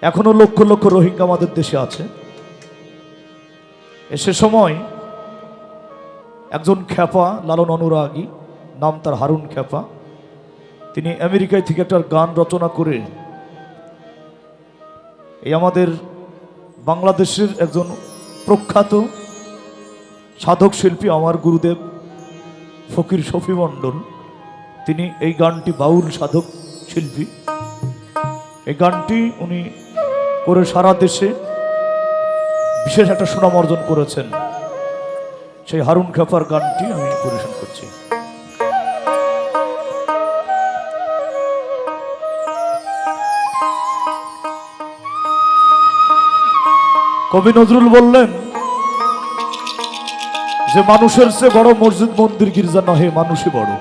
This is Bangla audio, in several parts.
এখনও লক্ষ লক্ষ রোহিঙ্গা আমাদের দেশে আছে। এ সে সময় একজন খ্যাপা, লালন অনুরাগী, নাম তার হারুন খ্যাপা, তিনি আমেরিকায় থেকে একটা গান রচনা করে এই আমাদের বাংলাদেশের একজন প্রখ্যাত সাধক শিল্পী আমার গুরুদেব ফকির শফি মণ্ডল, তিনি এই গানটি বাউল সাধক শিল্পী। এই গানটি উনি করে সারা দেশে বিশেষ একটা সুনাম অর্জন করেছেন। সেই হারুন খাপার গানটি আমি পরিবেশন করছি। কবি নজরুল বললেন, যে মানুষের চেয়ে বড় মসজিদ, মন্দির, গির্জা নহে মানুষই বড়।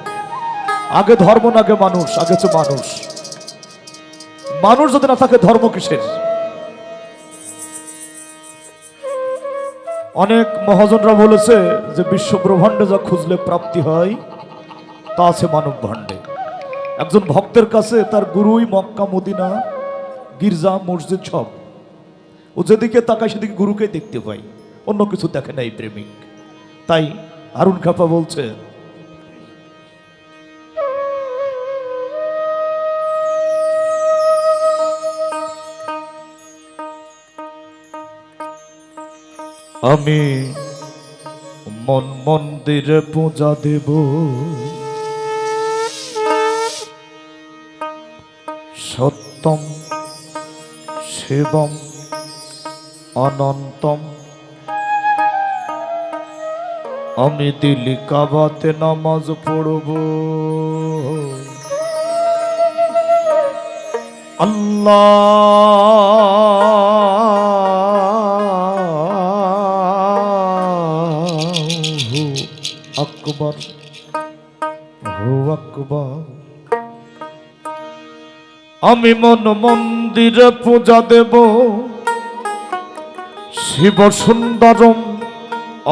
আগে ধর্ম না, আগে মানুষ, আগে হচ্ছে মানুষ। মানুষ যদি না থাকে ধর্ম কিসের? অনেক মহাজনরা বলেছে যে বিশ্বব্রহ্মাণ্ডে যা খুঁজলে প্রাপ্তি হয়, তা আছে মানব ভাণ্ডে। একজন ভক্তের কাছে তার গুরুই মক্কা, মদিনা, গির্জা, মসজিদ সব। ও যেদিকে তাকায় সেদিকে গুরুকে দেখতে পাই অন্য কিছু দেখে নাই এই প্রেমিক। তাই আরুণ খাপা বলছে আমি মন মন্দিরে পূজা দেব। সত্যম শিবম অনন্তম। আমি দিল্লি কাবাতে নামাজ পড়ব। আল্লাহ! আকবর আকবর। আমি মন মন্দিরে পূজা দেব, শিব সুন্দরম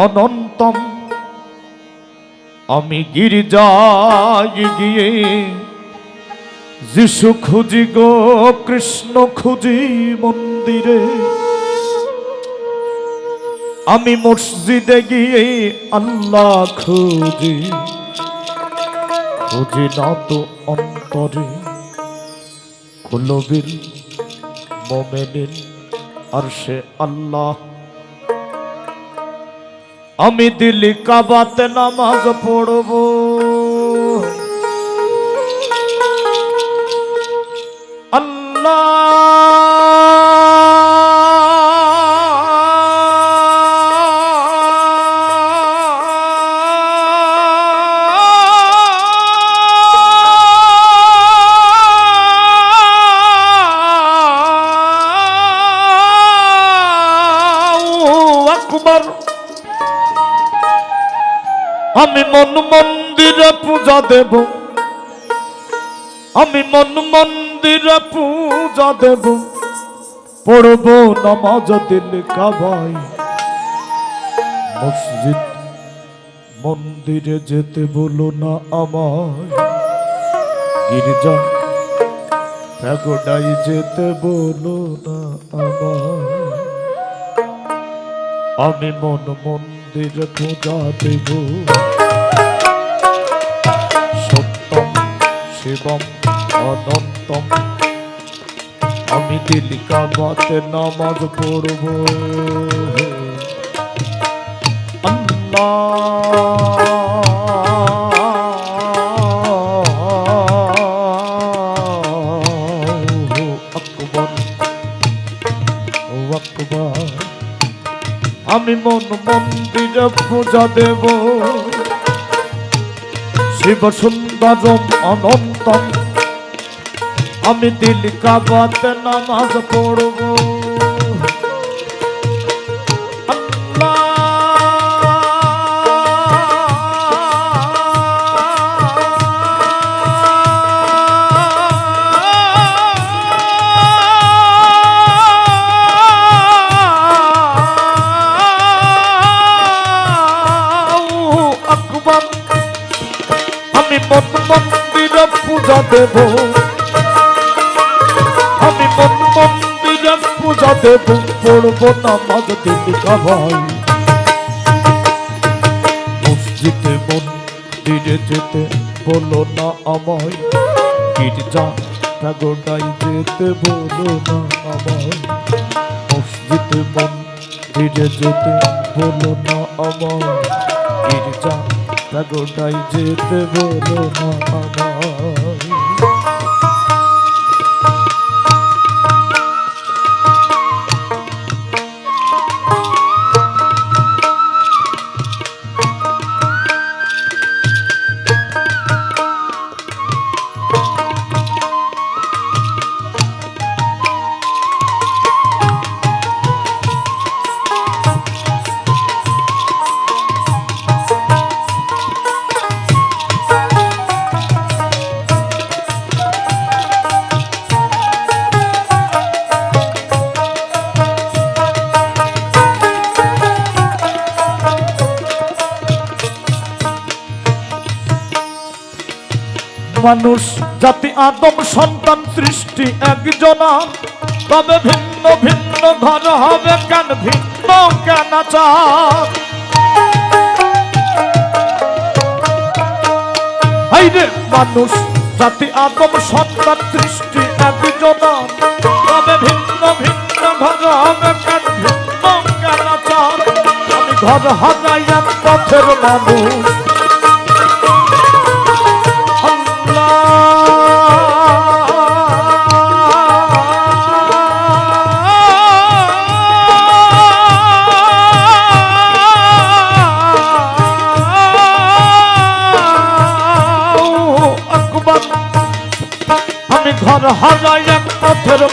অনন্তম। আমি গিরিজায় গিয়ে যিশু খুঁজি গো, কৃষ্ণ খুঁজি মন্দিরে। আমি মসজিদে গিয়ে আল্লাহ খুঁজি। খুঁজি না তো অন্তরে। কুলবিল, মোমেনিন, আর সে আল্লাহ। আমি দিল্লি কাবাতে নামাজ পড়ব। আল্লাহ আমি মন মন্দিরে পূজা দেব। আমি মন মন্দিরে পূজা দেব। পড়ব নামাজ দিল কাবাই মসজিদ মন্দিরে যেতে বলো না আমায়। গির্জা প্যাগোডাই যেতে বলো না আমায়। আমি মন মন্দির পূজা দেব সত্যম শিবম অনন্তম। আমি দিলিকা বাতে নামাজ পড়ব। আমি মন মন্দিরে পূজা দেব। শিব সুন্দরম অনন্তম। আমি দিল কাবাতে নামাজ পড়ব। দেব। আমি মন মন্দিরে পূজা দেব, পড়ব নামাজ দিল্লি কাবাই মসজিদে মন দিনে যেতে বলো না আমায়, গির্জা প্যাগোডাই যেতে বলো না আমায়। মসজিদে মন দিনে যেতে বলো না আমায়, গির্জা প্যাগোডাই যেতে বলো না আমায়। মানুষ, জাতি, আদম, সন্তান, সৃষ্টি, একজনা। তবে ভিন্ন ভিন্ন ঘর হবে কেন, ভিন্ন কেন চার হাইরে মানুষ, জাতি, আদম, সন্তান, সৃষ্টি, একজনা। তবে ভিন্ন ভিন্ন ঘর হবে কেন, ভিন্ন কেন চার আমি ঘর এক পথের মানুষ।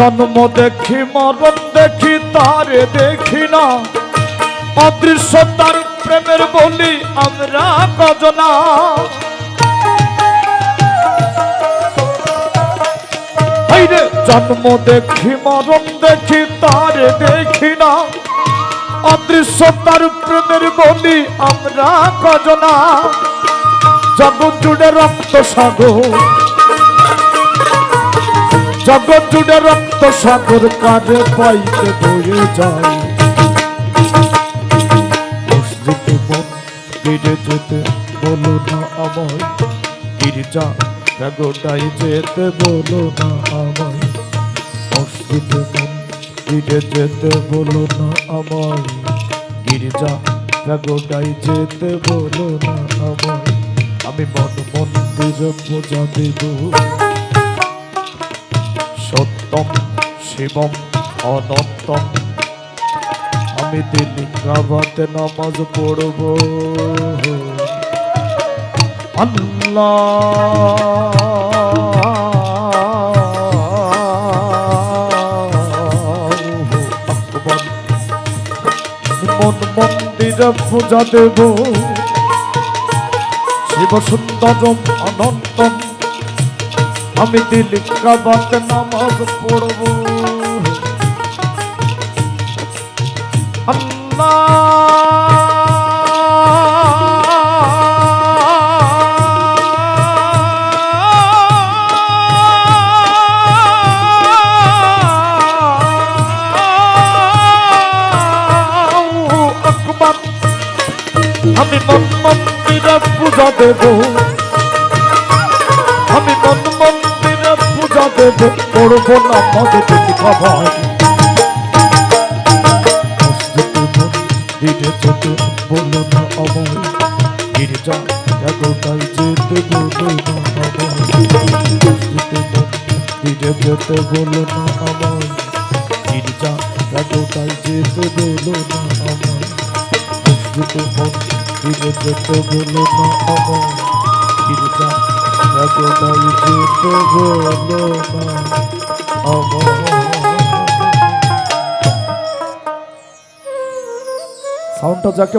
জন্ম দেখি, মরণ দেখি, তারে দেখি না। অদৃশ্য তার প্রেমের বলি, আমরা কজনা জন্ম দেখি, মরণ দেখি, তারে দেখি না। অদৃশ্য তার প্রেমের বলি, আমরা কজনা জগৎ জুড়ে রক্ত সাগর। জগৎ জুড়ে রক্ত সাগর কাজে পাইতে বয়ে যায়। মসজিদে যেতে বলো না আমায়। গির্জা প্যাগোডাই যেতে বলো না আমায়। যেতে বলো না আমায়। গির্জা প্যাগোডাই যেতে বলো না আমায়। আমি মন মন্দিরে পূজা দেব। সত্যম শিবম অনন্তম আমি দিল্লি কাবাতে নামাজ পড়ব। মন মন্দিরে পূজা দেব। শিব অনন্তম। আমি দিল কাবাতে নামাজ পড়ব। আকবর। আমি মন মন্দিরে পূজা দেব। আমি মন মন্দিরে পূজা দেব করব না মদে দেখি খাবার মসজিদে মন্দিরে যেতে বলো না আমায় গির্জা এতটাই যেতে বলো না আমায় মসজিদে যেতে বলো না আমায় গির্জা এতটাই যেতে বলো না আমায় মসজিদে যেতে বলো না আমায় গির্জা এতটাই যেতে বলো না সাউন্ডটা যাকে